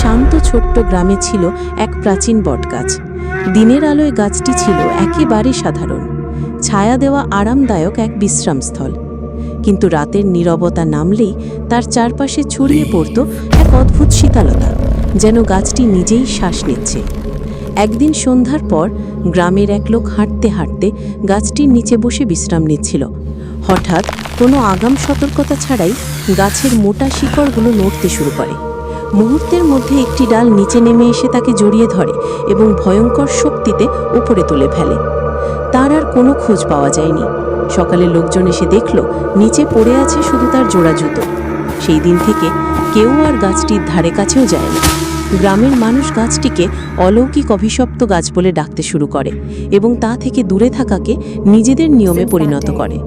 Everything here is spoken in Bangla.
শান্ত ছোট্ট গ্রামে ছিল এক প্রাচীন বটগাছ। দিনের আলোয় গাছটি ছিল একেবারে সাধারণ। ছায়া দেওয়া আরামদায়ক এক বিশ্রামস্থল। কিন্তু রাতের নীরবতা নামলেই তার চারপাশে ছড়িয়ে পড়ত এক অদ্ভুত শীতলতা, যেন গাছটি নিজেই শ্বাস নিচ্ছে। একদিন সন্ধ্যার পর গ্রামের এক লোক হাঁটতে হাঁটতে গাছটির নিচে বসে বিশ্রাম নিচ্ছিল। হঠাৎ কোনো আগাম সতর্কতা ছাড়াই গাছের মোটা শিকড়গুলো নড়তে শুরু করে। মুহূর্তের মধ্যে একটি ডাল নিচে নেমে এসে তাকে জড়িয়ে ধরে এবং ভয়ঙ্কর শক্তিতে উপরে তুলে ফেলে। তার আর কোনো খোঁজ পাওয়া যায়নি। সকালে লোকজন এসে দেখল, নিচে পড়ে আছে শুধু তার জোড়া জুতো। সেই দিন থেকে কেউ আর গাছটির ধারে কাছেও যায় না গ্রামের মানুষ গাছটিকে অলৌকিক অভিশপ্ত গাছ বলে ডাকতে শুরু করে এবং তা থেকে দূরে থাকাকে নিজেদের নিয়মে পরিণত করে।